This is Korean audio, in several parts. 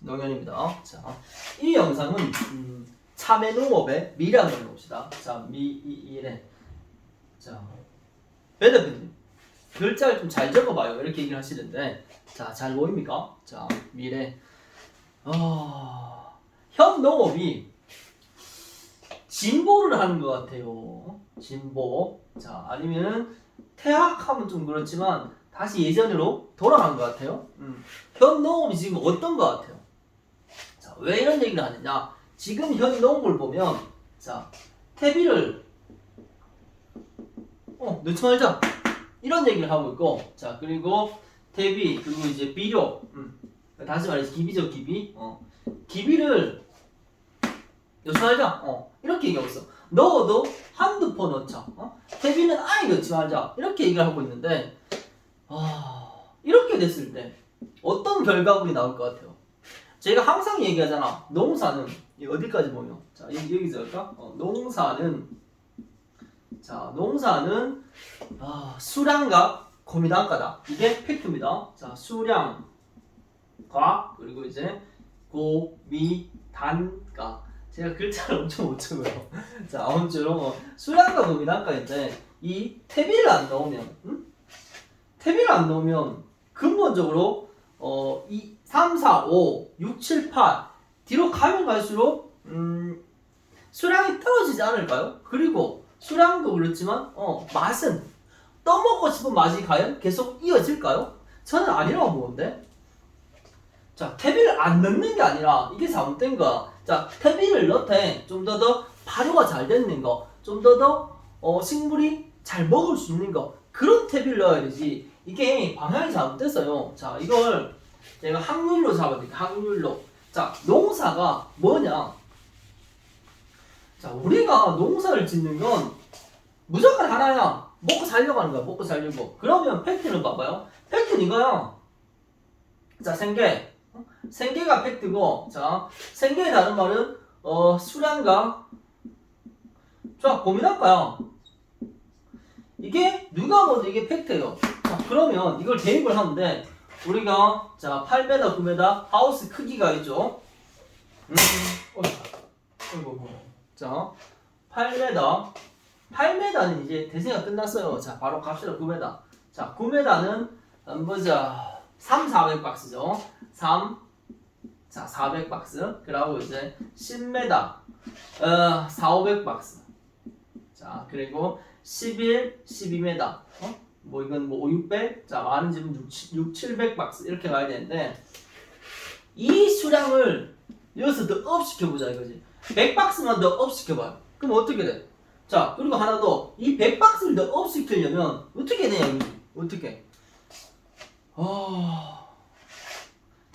농현입니다. 자, 이 영상은 음, 참외 농업의 미래를 봅시다. 자, 미, 이, 이래. 자, 배 대표님, 글자를 좀 잘 적어봐요. 이렇게 얘기를 하시는데, 자, 잘 보입니까? 자, 미래. 아, 현 농업이 진보를 하는 것 같아요. 진보. 자, 아니면은 퇴학하면 좀 그렇지만 다시 예전으로 돌아간 것 같아요. 음. 현 농업이 지금 어떤 것 같아요? 자, 왜 이런 얘기를 하느냐? 지금 현 농업을 보면, 자, 퇴비를, 어, 넣지 말자. 이런 얘기를 하고 있고, 자, 그리고 퇴비, 그리고 이제 비료, 음. 다시 말해서 기비죠, 기비. 어. 기비를 넣지 말자. 어. 이렇게 얘기하고 있어. 넣어도 한두 포 넣자. 어? 퇴비는 아예 넣지 말자. 이렇게 얘기를 하고 있는데, 아, 이렇게 됐을 때 어떤 결과물이 나올 것 같아요? 제가 항상 얘기하잖아. 농사는 이 어디까지 보면 자 여기 여기서 할까? 어, 농사는 자 농사는 아, 수량과 고미단가다. 이게 팩트입니다. 자 수량과 그리고 이제 고미단가. 제가 글자를 엄청 못 적어요. 자 아무쪼록 어, 수량과 고미단가인데 이 퇴비를 안 넣으면 음? 퇴비를 안 넣으면 근본적으로 어, 2, 3, 4, 5, 6, 7, 8 뒤로 가면 갈수록 음, 수량이 떨어지지 않을까요? 그리고 수량도 그렇지만 어, 맛은 떠먹고 싶은 맛이 과연 계속 이어질까요? 저는 아니라고 보는데 자 퇴비를 안 넣는 게 아니라 이게 잘못된 거야 자 퇴비를 넣되 좀 더 더 발효가 잘 되는 거좀 더더 어, 식물이 잘 먹을 수 있는 거 그런 퇴비를 넣어야 되지 이게 방향이 잘못됐어요. 자 이걸 제가 확률로 잡아드릴게요. 확률로. 자 농사가 뭐냐? 자 우리가 농사를 짓는 건 무조건 하나야. 먹고 살려고 하는 거야 먹고 살려고. 그러면 팩트는 봐봐요. 팩트는 이거야. 자 생계. 어? 생계가 팩트고 자 생계의 다른 말은 어 수량과 자 고민할까요 이게 누가 먼저 이게 팩트예요? 자 그러면 이걸 대입을 하는데 우리가 자 8m 9m 하우스 크기가 있죠? 음. 어이구. 자 8m 8m는 이제 대세가 끝났어요. 자 바로 갑시다. 9m 자 9m는 한번 보자. 3 400 박스죠? 3 자, 400 박스. 그리고 이제 10m, 어, 4, 500 박스. 자, 그리고 11, 12m. 어? 뭐 이건 뭐 5, 600. 자, 많은 집은 6, 6 700 박스. 이렇게 가야 되는데 이 수량을 여기서 더 업 시켜보자 이거지. 100박스만 더 업 시켜봐요. 그럼 어떻게 돼? 자, 그리고 하나 더. 이 100박스를 더 업 시키려면 어떻게 되냐 이거지. 어떻게? 아...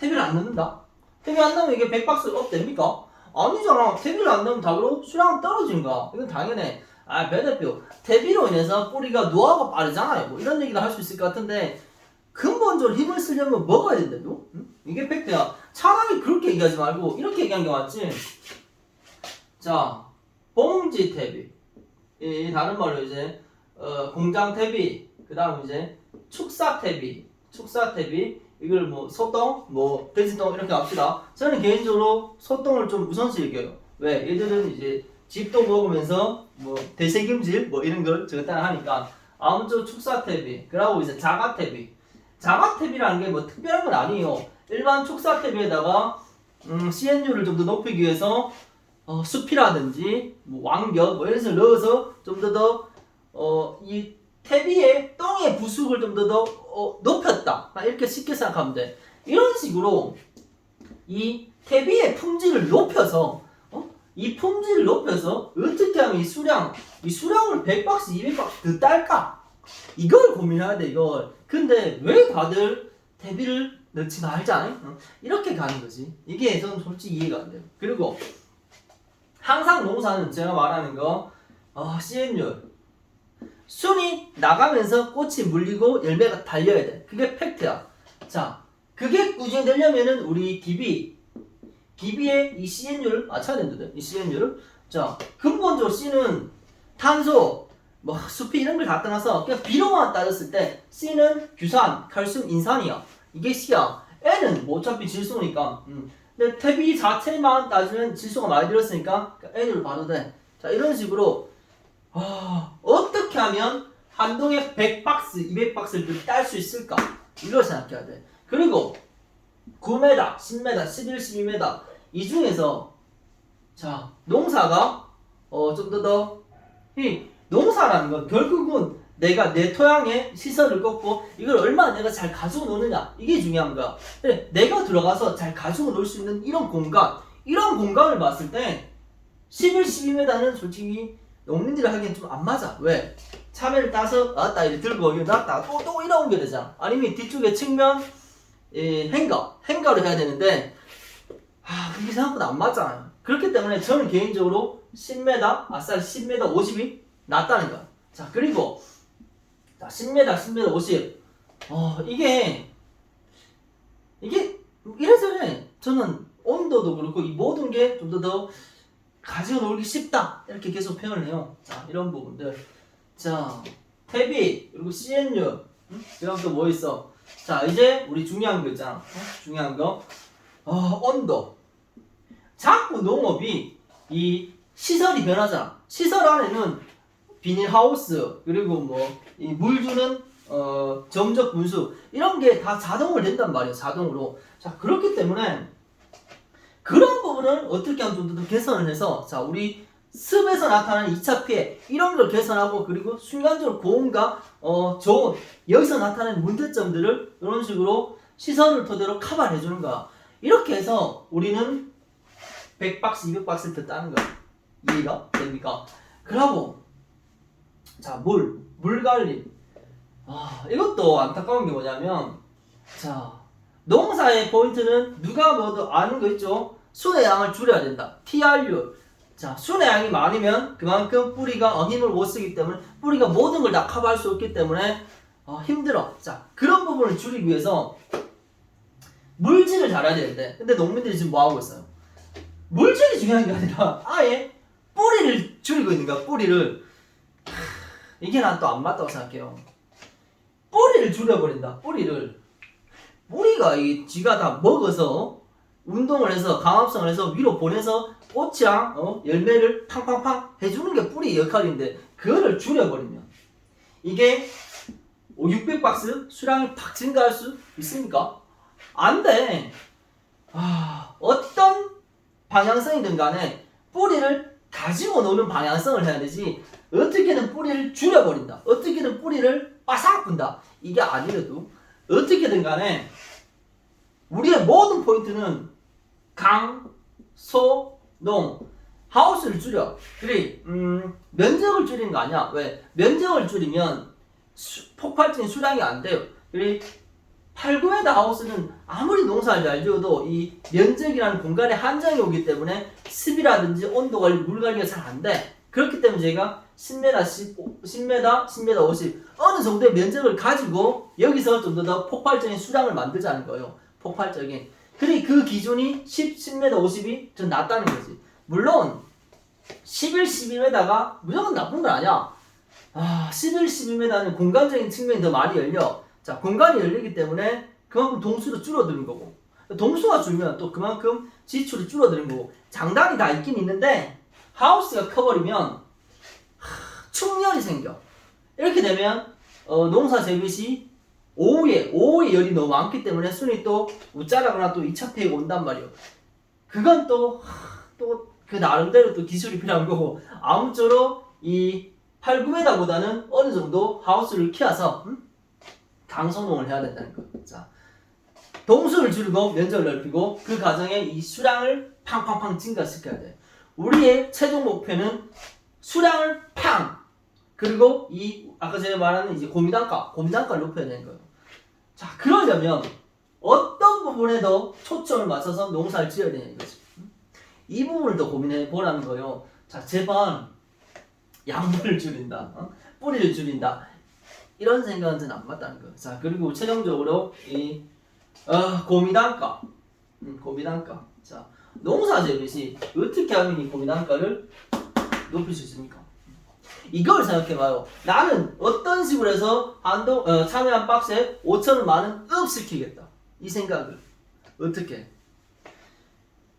탭을 안 넣는다? 탭이 안 넣으면 이게 100박스 업 됩니까? 아니잖아. 탭을 안 넣으면 답으로 수량은 떨어지는 거야. 이건 당연해. 아, 배 대표. 탭으로 인해서 뿌리가 노화가 빠르잖아요. 뭐 이런 얘기를 할 수 있을 것 같은데 근본적으로 힘을 쓰려면 먹어야 된다고? 응? 이게 팩트야. 차라리 그렇게 얘기하지 말고 이렇게 얘기한 게 맞지? 자, 봉지 탭이. 이 다른 말로 이제 어, 공장 탭이. 그 다음 이제 축사 탭이. 축사 탭이. 이걸 뭐 소똥, 뭐 돼지똥 이렇게 합시다. 저는 개인적으로 소똥을 좀 우선시 여겨요. 왜? 얘들은 이제 집도 먹으면서 뭐 대세김질 뭐 이런 걸 저것다 하니까 아무쪼록 축사탭이 그리고 이제 자가탭이 자가탭이라는 게 뭐 특별한 건 아니에요. 일반 축사탭에다가 음, CNU를 좀 더 높이기 위해서 어, 숲이라든지 뭐 왕벽 뭐 이런 것을 넣어서 좀 더 더 어, 이 태비의 똥의 부숙을 좀 더더 어, 높였다. 아, 이렇게 쉽게 생각하면 돼. 이런 식으로 이 태비의 품질을 높여서 어? 이 품질을 높여서 어떻게 하면 이 수량 이 수량을 100박스, 200박스 더 딸까? 이걸 고민해야 돼 이걸. 근데 왜 다들 태비를 넣지 말자? 어? 이렇게 가는 거지. 이게 저는 솔직히 이해가 안 돼요. 그리고 항상 농사는 제가 말하는 거 어, CN율 순이 나가면서 꽃이 물리고 열매가 달려야 돼. 그게 팩트야. 자, 그게 꾸준히 되려면은 우리 기비, 기비의 이 CN율을 맞춰야 된다. 이 CN율을. 자, 근본적으로 C는 탄소, 뭐 수피 이런 걸 다 떠나서 그냥 비료만 따졌을 때 C는 규산, 칼슘, 인산이야. 이게 C야. N은 뭐 어차피 질소니까 음, 근데 태비 자체만 따지면 지수가 많이 들었으니까 N으로 봐도 돼. 자, 이런 식으로 아, 어떻게 하면 한동에 100박스, 200박스를 딸 수 있을까? 이걸 생각해야 돼. 그리고 9m, 10m, 11, 12m 이 중에서 자 농사가 어 좀 더 더 이 농사라는 건 결국은 내가 내 토양에 시설을 꺾고 이걸 얼마나 내가 잘 가지고 노느냐 이게 중요한 거야. 근데 내가 들어가서 잘 가지고 놀 수 있는 이런 공간 이런 공간을 봤을 때 11, 12m는 솔직히 농민들이 하기엔 좀 안 맞아. 왜? 참외를 따서 나왔다 이렇게 들고 이거 놨다가 또, 또 이러 옮겨야 되잖아. 아니면 뒤쪽에 측면 이 행거, 행거를 해야 되는데 아 그게 생각보다 안 맞잖아요. 그렇기 때문에 저는 개인적으로 10m, 아싸 10m 50이 낫다는 거야. 자 그리고 자 10m, 10m 50. 어 이게 이게 이래저래 저는 온도도 그렇고 이 모든 게 좀 더 더 가지고 놀기 쉽다 이렇게 계속 표현을 해요. 자 이런 부분들. 자 태비 그리고 CNU 응? 그다음 또 뭐 있어? 자 이제 우리 중요한 거 있잖아. 어? 중요한 거 어, 온도. 자꾸 농업이 이 시설이 변하잖아. 시설 안에는 비닐하우스 그리고 뭐이물 주는 어, 점적 분수 이런 게 다 자동으로 된단 말이에요. 자동으로. 자 그렇기 때문에 그런 부분을 어떻게 하면 좀 더 개선을 해서 자 우리 습에서 나타나는 2차 피해 이런 걸 개선하고 그리고 순간적으로 고온과 어, 저온 여기서 나타나는 문제점들을 이런 식으로 시선을 토대로 커버해 주는 거야. 이렇게 해서 우리는 100박스, 200박스를 더 따는 거야. 이해가 됩니까? 그러고 자, 물, 물 관리. 아, 이것도 안타까운 게 뭐냐면 자, 농사의 포인트는 누가 뭐도 아는 거 있죠? 순의 양을 줄여야 된다. TRU. 자, 순의 양이 많으면 그만큼 뿌리가 어, 힘을 못 쓰기 때문에 뿌리가 모든 걸 다 커버할 수 없기 때문에 어, 힘들어. 자, 그런 부분을 줄이기 위해서 물질을 잘해야 되는데, 근데 농민들이 지금 뭐 하고 있어요? 물질이 중요한 게 아니라 아예 뿌리를 줄이고 있는 거야. 뿌리를 하, 이게 난 또 안 맞다고 생각해요. 뿌리를 줄여버린다. 뿌리를 뿌리가 이 쥐가 다 먹어서 운동을 해서 강압성을 해서 위로 보내서 꽃이랑 어, 열매를 팡팡팡 해주는 게 뿌리 역할인데 그거를 줄여버리면 이게 600박스 수량이 팍 증가할 수 있습니까? 안 돼. 아, 어떤 방향성이든 간에 뿌리를 가지고 노는 방향성을 해야 되지 어떻게든 뿌리를 줄여버린다. 어떻게든 뿌리를 빠삭 분다. 이게 아니래도 어떻게든 간에 우리의 모든 포인트는 강, 소, 농 하우스를 줄여. 그래, 음, 면적을 줄이는 거 아니야. 왜? 면적을 줄이면 수- 폭발적인 수량이 안 돼요. 그래, 8, 9m 하우스는 아무리 농사를 잘 지어도 이 면적이라는 공간에 한정이 오기 때문에 습이라든지 온도 관리, 물 관리가 잘 안 돼. 그렇기 때문에 저희가 10m, 15, 10m, 10m 50 어느 정도의 면적을 가지고 여기서 좀더더 폭발적인 수량을 만들자는 거예요. 폭발적인. 그래 그 기준이 10, 10m 50이 좀 낫다는 거지. 물론 11, 12m가 무조건 나쁜 건 아니야. 아, 11, 12m는 공간적인 측면이 더 많이 열려. 자, 공간이 열리기 때문에 그만큼 동수도 줄어드는 거고. 동수가 줄면 또 그만큼 지출이 줄어드는 거고. 장단이 다 있긴 있는데 하우스가 커버리면 하, 충혈이 생겨. 이렇게 되면 어, 농사 재배시 오후에 오후에 열이 너무 많기 때문에 순이 또 웃자라거나 또 2차 폐가 온단 말이에요. 그건 또또 그 나름대로 또 기술이 필요한 거고 아무쪼록 이 8, 9m보다는 어느 정도 하우스를 키워서 음? 강소농을 해야 된다는 거. 자, 동수를 줄이고 면적을 넓히고 그 과정에 이 수량을 팡팡팡 증가시켜야 돼. 우리의 최종 목표는 수량을 팡 그리고 이 아까 제가 말하는 이제 고미단가 고미단가를 높여야 되는 거예요. 자 그러려면 어떤 부분에 더 초점을 맞춰서 농사를 지어야 되냐 이거지. 이 부분을 더 고민해 보라는 거예요. 자 제발 양분을 줄인다, 어? 뿌리를 줄인다 이런 생각은 안 맞다는 거예요. 자 그리고 최종적으로 이 어, 고미단가, 음, 고미단가. 자 농사 재배시 어떻게 하면 이 고미단가를 높일 수 있습니까? 이걸 생각해봐요. 나는 어떤 식으로 해서 한동 어, 참외 한 박스에 5천 원 만원 업 시키겠다. 이 생각을. 어떻게?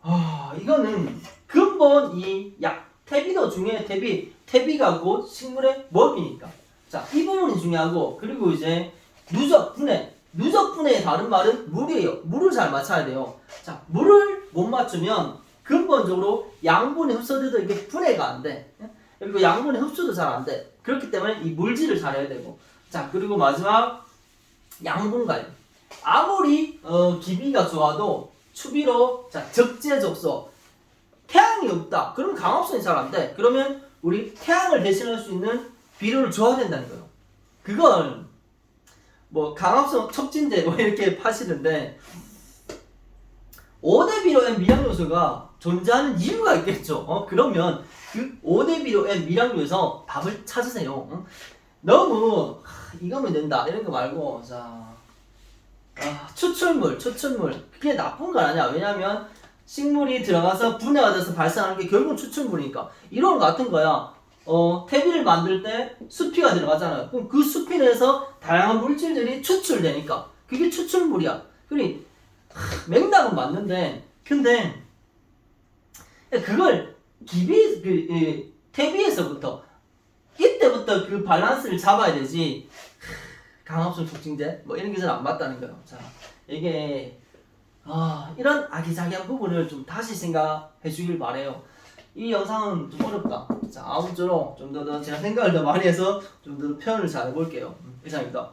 아 이거는 근본 이약 태비도 중요해. 태비 태비가 곧 식물의 먹이니까. 자이 부분이 중요하고 그리고 이제 누적 분해. 누적 분해의 다른 말은 물이에요. 물을 잘 맞춰야 돼요. 자 물을 못 맞추면 근본적으로 양분이 흡수돼도 이게 분해가 안돼 그리고 양분이 흡수도 잘 안 돼 그렇기 때문에 이 물질을 잘해야 되고 자 그리고 마지막 양분 관리 아무리 어, 기비가 좋아도 추비로 자 적재적소 태양이 없다. 그럼 강합성이 잘 안 돼. 그러면 우리 태양을 대신할 수 있는 비료를 줘야 된다는 거예요. 그건 뭐 강합성 척진제 뭐 이렇게 파시는데 5대 비료의 미량 요소가 존재하는 이유가 있겠죠. 어? 그러면 그 5대 비료의 미량요에서 답을 찾으세요. 어? 너무 하, 이거면 된다 이런 거 말고 자 아, 추출물 추출물 그게 나쁜 건 아니야. 왜냐면 식물이 들어가서 분해가 돼서 발생하는 게 결국은 추출물이니까 이런 거 같은 거야. 어, 퇴비를 만들 때 수피가 들어가잖아요. 그럼 그 수피 내에서 다양한 물질들이 추출되니까 그게 추출물이야. 그러니 하, 맥락은 맞는데 근데 그걸 기비 그 이, 퇴비에서부터 이때부터 그 밸런스를 잡아야 되지. 하, 강합성 촉진제 뭐 이런 게 잘 안 맞다는 거예요. 자 이게 아, 이런 아기자기한 부분을 좀 다시 생각해 주길 바래요. 이 영상은 좀 어렵다. 자, 아무쪼록 좀 더 제가 생각을 더 많이 해서 좀 더 표현을 잘 해볼게요. 음, 이상입니다.